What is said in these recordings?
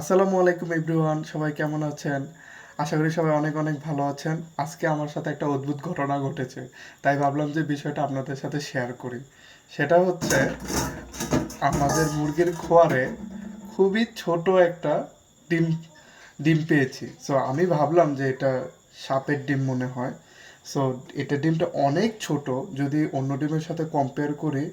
আসসালামু আলাইকুম এভরিওয়ান, সবাই কেমন আছেন? আশা করি সবাই অনেক অনেক ভালো আছেন। আজকে আমার সাথে একটা অদ্ভুত ঘটনা ঘটেছে, তাই ভাবলাম যে বিষয়টা আপনাদের সাথে শেয়ার করি। সেটা হচ্ছে, আমাদের মুরগির খোয়ারে খুবই ছোট একটা ডিম ডিম পেয়েছি। সো আমি ভাবলাম যে এটা সাপের ডিম মনে হয়। সো এটা ডিমটা অনেক ছোট, যদি অন্য ডিমের সাথে কম্পেয়ার করি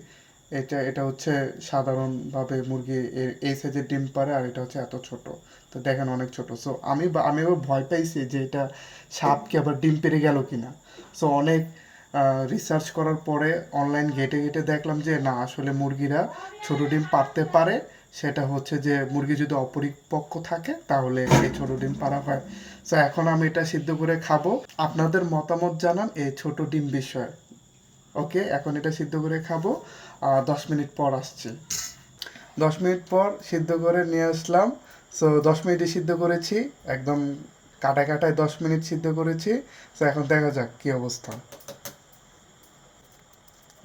এটা এটা হচ্ছে সাধারণভাবে মুরগি এ- এই সাইজের ডিম পারে আর এটা হচ্ছে এত ছোট। তো দেখেন অনেক ছোট। সো আমি আমি আবার ভয় পাইছি যে এটা সাপ কি আবার ডিম পেরে গেল কিনা। সো অনেক রিসার্চ করার পরে অনলাইন ঘেটে ঘেটে দেখলাম যে না, আসলে মুরগিরা ছোট ডিম পারতে পারে। সেটা হচ্ছে যে মুরগি যদি অপরিপক্ক থাকে, তাহলে এই ছোট ডিম পারা হয়। সো এখন আমি এটা সিদ্ধ করে খাব। আপনাদের মতামত জানান এই ছোট ডিম বিষয়ে। ওকে, এখন এটা সিদ্ধ করে খাব। দশ মিনিট পর আসছি। দশ মিনিট পর সিদ্ধ করে নিয়ে আসলাম। সো দশ মিনিটে সিদ্ধ করেছি। একদম কাটা কাটায় দশ মিনিট সিদ্ধ করেছি। সো এখন দেখা যাক কি অবস্থা।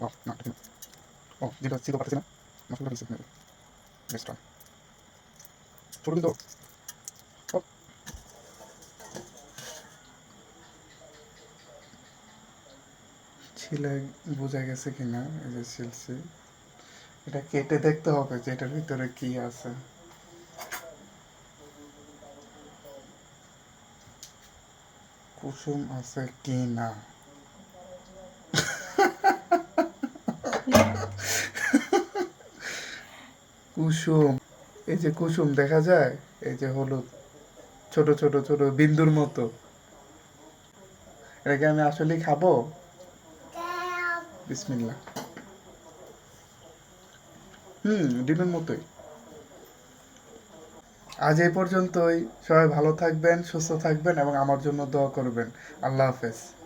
ও না ও যেটা সিদ্ধ পাঠাচ্ছি না মশলা দিচ্ছি বেস্ট ছোট কিন্তু ছিলে বোঝা গেছে কিনা, এই যে এটা কেটে দেখতে হবে যে এটার ভিতরে কি আছে। কুসুম আছে কি না? কুসুম, এই যে কুসুম দেখা যায়? এই যে হলুদ, ছোট ছোট ছোট বিন্দুর মতো। এটাকে আমি আসলেই খাব? বিসমিল্লাহ। হুম, ডিমের মতোই। আজ এই পর্যন্তই। সবাই ভালো থাকবেন, সুস্থ থাকবেন এবং আমার জন্য দোয়া করবেন। আল্লাহ হাফেজ।